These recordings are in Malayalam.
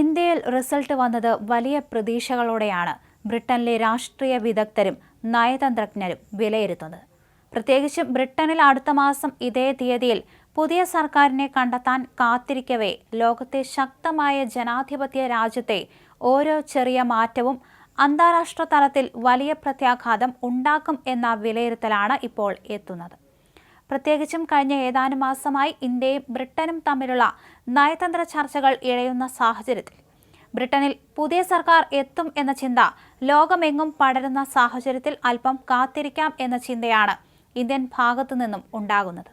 ഇന്ത്യയിൽ റിസൾട്ട് വന്നത് വലിയ പ്രതീക്ഷകളോടെയാണ് ബ്രിട്ടനിലെ രാഷ്ട്രീയ വിദഗ്ധരും നയതന്ത്രജ്ഞരും വിലയിരുത്തുന്നത്. പ്രത്യേകിച്ചും ബ്രിട്ടനിൽ അടുത്ത മാസം ഇതേ തീയതിയിൽ പുതിയ സർക്കാരിനെ കണ്ടെത്താൻ കാത്തിരിക്കവേ ലോകത്തെ ശക്തമായ ജനാധിപത്യ രാജ്യത്തെ ഓരോ ചെറിയ മാറ്റവും അന്താരാഷ്ട്ര തലത്തിൽ വലിയ പ്രത്യാഘാതം ഉണ്ടാക്കും എന്ന വിലയിരുത്തലാണ് ഇപ്പോൾ എത്തുന്നത്. പ്രത്യേകിച്ചും കഴിഞ്ഞ ഏതാനും മാസമായി ഇന്ത്യയും ബ്രിട്ടനും തമ്മിലുള്ള നയതന്ത്ര ചർച്ചകൾ ഇഴയുന്ന സാഹചര്യത്തിൽ. ബ്രിട്ടനിൽ പുതിയ സർക്കാർ എത്തും എന്ന ചിന്ത ലോകമെങ്ങും പടരുന്ന സാഹചര്യത്തിൽ അല്പം കാത്തിരിക്കാം എന്ന ചിന്തയാണ് ഇന്ത്യൻ ഭാഗത്തു നിന്നും ഉണ്ടാകുന്നത്.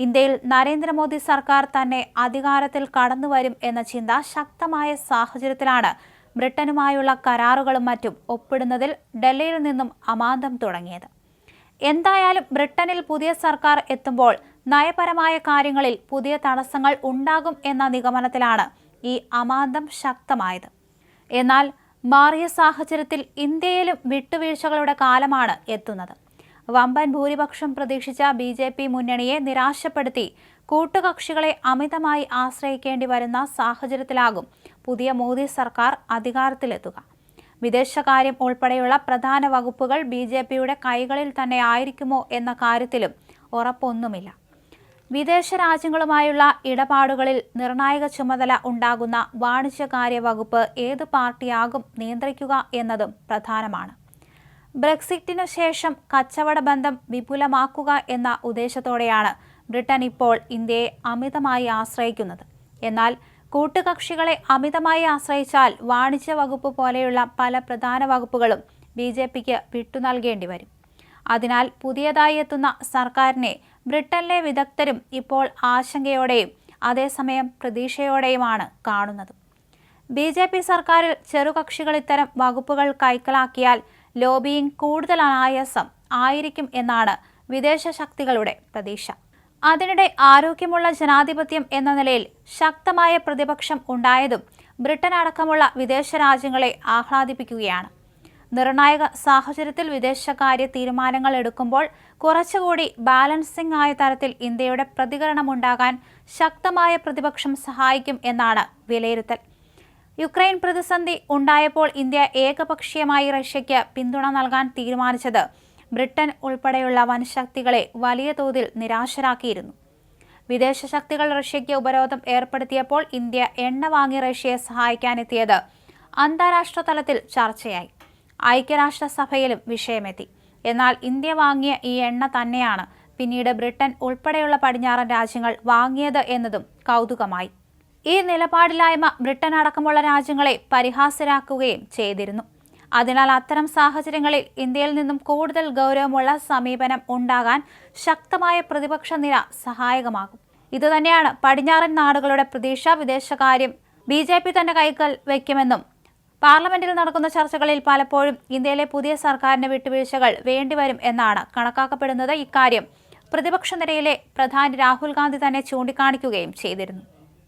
ഇന്ത്യയിൽ നരേന്ദ്രമോദി സർക്കാർ തന്നെ അധികാരത്തിൽ കടന്നുവരും എന്ന ചിന്ത ശക്തമായ സാഹചര്യത്തിലാണ് ബ്രിട്ടനുമായുള്ള കരാറുകളും മറ്റും ഒപ്പിടുന്നതിൽ ഡൽഹിയിൽ നിന്നും അമാന്തം തുടങ്ങിയത്. എന്തായാലും ബ്രിട്ടനിൽ പുതിയ സർക്കാർ എത്തുമ്പോൾ നയപരമായ കാര്യങ്ങളിൽ പുതിയ തടസ്സങ്ങൾ ഉണ്ടാകും എന്ന നിഗമനത്തിലാണ് ഈ അമാന്തം ശക്തമായത്. എന്നാൽ മാറിയ സാഹചര്യത്തിൽ ഇന്ത്യയിലും വിട്ടുവീഴ്ചകളുടെ കാലമാണ് എത്തുന്നത്. വമ്പൻ ഭൂരിപക്ഷം പ്രതീക്ഷിച്ച ബി ജെ പി മുന്നണിയെ നിരാശപ്പെടുത്തി കൂട്ടുകക്ഷികളെ അമിതമായി ആശ്രയിക്കേണ്ടി വരുന്ന സാഹചര്യത്തിലാകും പുതിയ മോദി സർക്കാർ അധികാരത്തിലെത്തുക. വിദേശകാര്യം ഉൾപ്പെടെയുള്ള പ്രധാന വകുപ്പുകൾ ബി ജെ പിയുടെ കൈകളിൽ തന്നെ ആയിരിക്കുമോ എന്ന കാര്യത്തിലും ഉറപ്പൊന്നുമില്ല. വിദേശ രാജ്യങ്ങളുമായുള്ള ഇടപാടുകളിൽ നിർണായക ചുമതല ഉണ്ടാകുന്ന വാണിജ്യകാര്യ വകുപ്പ് ഏത് പാർട്ടിയാകും നിയന്ത്രിക്കുക എന്നതും പ്രധാനമാണ്. ബ്രെക്സിറ്റിനു ശേഷം കച്ചവട ബന്ധം വിപുലമാക്കുക എന്ന ഉദ്ദേശത്തോടെയാണ് ബ്രിട്ടൻ ഇപ്പോൾ ഇന്ത്യയെ അമിതമായി ആശ്രയിക്കുന്നത്. എന്നാൽ കൂട്ടുകക്ഷികളെ അമിതമായി ആശ്രയിച്ചാൽ വാണിജ്യ വകുപ്പ് പോലെയുള്ള പല പ്രധാന വകുപ്പുകളും ബി ജെ പിക്ക് വിട്ടു നൽകേണ്ടി വരും. അതിനാൽ പുതിയതായി എത്തുന്ന സർക്കാരിനെ ബ്രിട്ടനിലെ വിദഗ്ധരും ഇപ്പോൾ ആശങ്കയോടെയും അതേസമയം പ്രതീക്ഷയോടെയുമാണ് കാണുന്നത്. ബി ജെ പി സർക്കാരിൽ ചെറുകക്ഷികൾ ഇത്തരം വകുപ്പുകൾ കൈക്കലാക്കിയാൽ ലോബിയിങ് കൂടുതൽ അനായാസം ആയിരിക്കും എന്നാണ് വിദേശ ശക്തികളുടെ പ്രതീക്ഷ. അതിനിടെ ആരോഗ്യമുള്ള ജനാധിപത്യം എന്ന നിലയിൽ ശക്തമായ പ്രതിപക്ഷം ഉണ്ടായതും ബ്രിട്ടൻ അടക്കമുള്ള വിദേശ രാജ്യങ്ങളെ ആഹ്ലാദിപ്പിക്കുകയാണ്. നിർണായക സാഹചര്യത്തിൽ വിദേശകാര്യ തീരുമാനങ്ങൾ എടുക്കുമ്പോൾ കുറച്ചുകൂടി ബാലൻസിംഗ് ആയ തരത്തിൽ ഇന്ത്യയുടെ പ്രതികരണമുണ്ടാകാൻ ശക്തമായ പ്രതിപക്ഷം സഹായിക്കും എന്നാണ് വിലയിരുത്തൽ. യുക്രൈൻ പ്രതിസന്ധി ഉണ്ടായപ്പോൾ ഇന്ത്യ ഏകപക്ഷീയമായി റഷ്യയ്ക്ക് പിന്തുണ നൽകാൻ തീരുമാനിച്ചത് ബ്രിട്ടൻ ഉൾപ്പെടെയുള്ള വൻശക്തികളെ വലിയ തോതിൽ നിരാശരാക്കിയിരുന്നു. വിദേശ ശക്തികൾ റഷ്യയ്ക്ക് ഉപരോധം ഏർപ്പെടുത്തിയപ്പോൾ ഇന്ത്യ എണ്ണ വാങ്ങി റഷ്യയെ സഹായിക്കാനെത്തിയത് അന്താരാഷ്ട്ര തലത്തിൽ ചർച്ചയായി. ഐക്യരാഷ്ട്രസഭയിലും വിഷയമെത്തി. എന്നാൽ ഇന്ത്യ വാങ്ങിയ ഈ എണ്ണ തന്നെയാണ് പിന്നീട് ബ്രിട്ടൻ ഉൾപ്പെടെയുള്ള പടിഞ്ഞാറൻ രാജ്യങ്ങൾ വാങ്ങിയത് എന്നതും കൗതുകമായി. ഈ നിലപാടില്ലായ്മ ബ്രിട്ടൻ അടക്കമുള്ള രാജ്യങ്ങളെ പരിഹാസ്യരാക്കുകയും ചെയ്തിരുന്നു. അതിനാൽ അത്തരം സാഹചര്യങ്ങളിൽ ഇന്ത്യയിൽ നിന്നും കൂടുതൽ ഗൗരവമുള്ള സമീപനം ഉണ്ടാകാൻ ശക്തമായ പ്രതിപക്ഷ നില സഹായകമാകും. ഇതുതന്നെയാണ് പടിഞ്ഞാറൻ നാടുകളുടെ പ്രതീക്ഷ വിദേശകാര്യം ബി ജെ പി തന്നെ കൈക്കൽ വയ്ക്കുമെന്നും പാർലമെന്റിൽ നടക്കുന്ന ചർച്ചകളിൽ പലപ്പോഴും ഇന്ത്യയിലെ പുതിയ സർക്കാരിന്റെ വിട്ടുവീഴ്ചകൾ വേണ്ടിവരും എന്നാണ് കണക്കാക്കപ്പെടുന്നത്. ഇക്കാര്യം പ്രതിപക്ഷ നിരയിലെ പ്രധാനി രാഹുൽ ഗാന്ധി തന്നെ ചൂണ്ടിക്കാണിക്കുകയും ചെയ്തിരുന്നു.